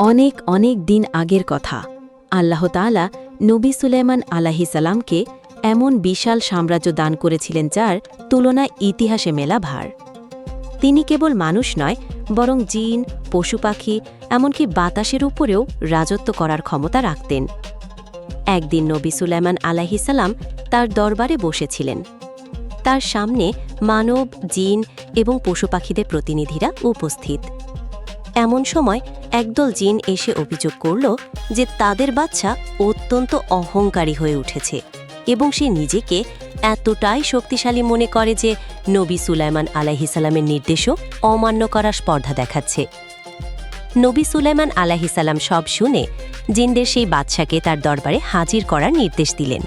অনেক অনেক দিন আগের কথা। আল্লাহ তাআলা নবী সুলেমান আলাহিসাল্লামকে এমন বিশাল সাম্রাজ্য দান করেছিলেন যার তুলনায় ইতিহাসে মেলা ভার। তিনি কেবল মানুষ নয়, বরং জিন, পশু পাখি, এমনকি বাতাসের উপরেও রাজত্ব করার ক্ষমতা রাখতেন। একদিন নবী সুলাইমান আলাহিসাল্লাম তার দরবারে বসেছিলেন। তার সামনে মানব, জিন এবং পশু পাখিদের প্রতিনিধিরা উপস্থিত। এমন সময় একদল জিন এসে অভিযোগ করল যে তাদের বাচ্চা অত্যন্ত অহংকারী হয়ে উঠেছে এবং সে নিজেকে এতটাই শক্তিশালী মনে করে যে নবী সুলাইমান আলাহিসাল্লামের নির্দেশও অমান্য করার স্পর্ধা দেখাচ্ছে। নবী সুলাইমান আলাহিসাল্লাম সব শুনে জিনদের সেই বাদশাকে তার দরবারে হাজির করার নির্দেশ দিলেন।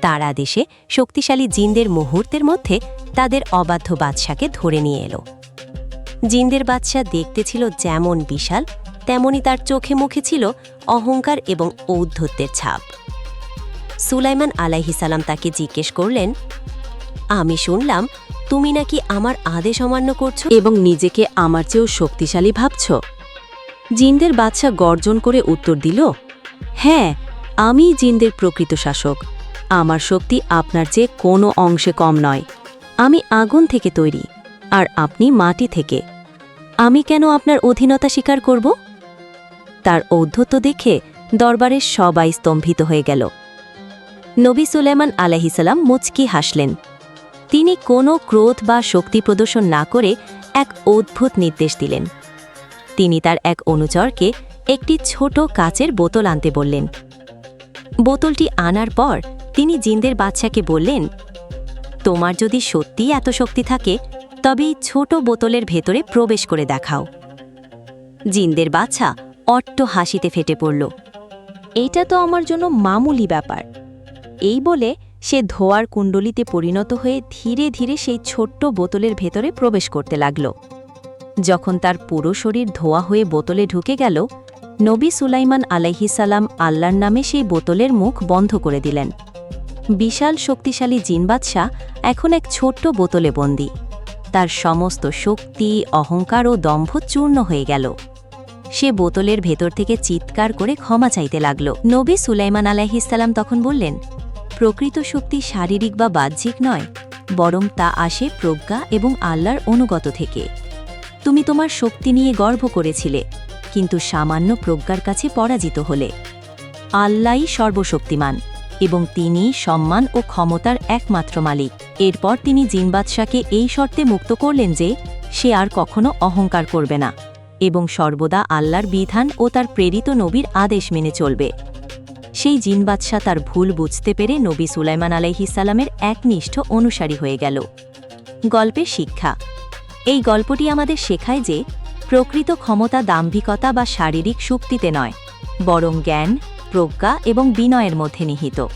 তার আদেশে শক্তিশালী জিনদের মুহূর্তের মধ্যে তাদের অবাধ্য বাদশাকে ধরে নিয়ে এলো। জিনদের বাদশা দেখতে ছিল যেমন বিশাল, তেমনি তার চোখে মুখে ছিল অহংকার এবং ঔদ্ধত্যের ছাপ। সুলাইমান আলাইহিসাল্লাম তাকে জিজ্ঞেস করলেন, আমি শুনলাম তুমি নাকি আমার আদেশ অমান্য করছ এবং নিজেকে আমার চেয়েও শক্তিশালী ভাবছ? জিনদের বাদশা গর্জন করে উত্তর দিল হ্যাঁ আমি জিনদের প্রকৃত শাসক। আমার শক্তি আপনার চেয়ে কোনো অংশে কম নয়। আমি আগুন থেকে তৈরি, আর আপনি মাটি থেকে। আমি কেন আপনার অধীনতা স্বীকার করব? তার ঔদ্ধত্য দেখে দরবারের সবাই স্তম্ভিত হয়ে গেল। নবী সুলেমান আলাহিসাল্লাম মুচকি হাসলেন। তিনি কোনো ক্রোধ বা শক্তি প্রদর্শন না করে এক অদ্ভুত নির্দেশ দিলেন। তিনি তার এক অনুচরকে একটি ছোট কাচের বোতল আনতে বললেন। বোতলটি আনার পর তিনি জিন্দের বাচ্চাকে বললেন, তোমার যদি সত্যিই এত শক্তি থাকে তবে ছোট বোতলের ভেতরে প্রবেশ করে দেখাও। জিনদের বাচ্চা অট্ট হাসিতে ফেটে পড়ল। এইটা তো আমার জন্য মামুলি ব্যাপার। এই বলে সে ধোয়ার কুণ্ডলিতে পরিণত হয়ে ধীরে ধীরে সেই ছোট্ট বোতলের ভেতরে প্রবেশ করতে লাগল। যখন তার পুরো শরীর ধোয়া হয়ে বোতলে ঢুকে গেল, নবী সুলাইমান আলাইহিসাল্লাম আল্লাহর নামে সেই বোতলের মুখ বন্ধ করে দিলেন। বিশাল শক্তিশালী জিন বাদশাহ এখন এক ছোট্ট বোতলে বন্দী। তার সমস্ত শক্তি, অহংকার ও দম্ভ চূর্ণ হয়ে গেল। সে বোতলের ভেতর থেকে চিৎকার করে ক্ষমা চাইতে লাগল। নবী সুলাইমান আলাইহিসাল্লাম তখন বললেন, প্রকৃত শক্তি শারীরিক বা বাহ্যিক নয়, বরং তা আসে প্রজ্ঞা এবং আল্লাহর অনুগত থেকে। তুমি তোমার শক্তি নিয়ে গর্ব করেছিলে, কিন্তু সামান্য প্রজ্ঞার কাছে পরাজিত হলে। আল্লাহই সর্বশক্তিমান এবং তিনি সম্মান ও ক্ষমতার একমাত্র মালিক। এরপর তিনি জিনবাদশাকে এই শর্তে মুক্ত করলেন যে, সে আর কখনো অহংকার করবে না এবং সর্বদা আল্লাহর বিধান ও তার প্রেরিত নবীর আদেশ মেনে চলবে। সেই জিনবাদশা তার ভুল বুঝতে পেরে নবী সুলাইমান আলাইহিসাল্লামের একনিষ্ঠ অনুসারী হয়ে গেল। গল্পের শিক্ষা। এই গল্পটি আমাদের শেখায় যে, প্রকৃত ক্ষমতা দাম্ভিকতা বা শারীরিক শক্তিতে নয়, বরং জ্ঞান, প্রজ্ঞা এবং বিনয়ের মধ্যে নিহিত।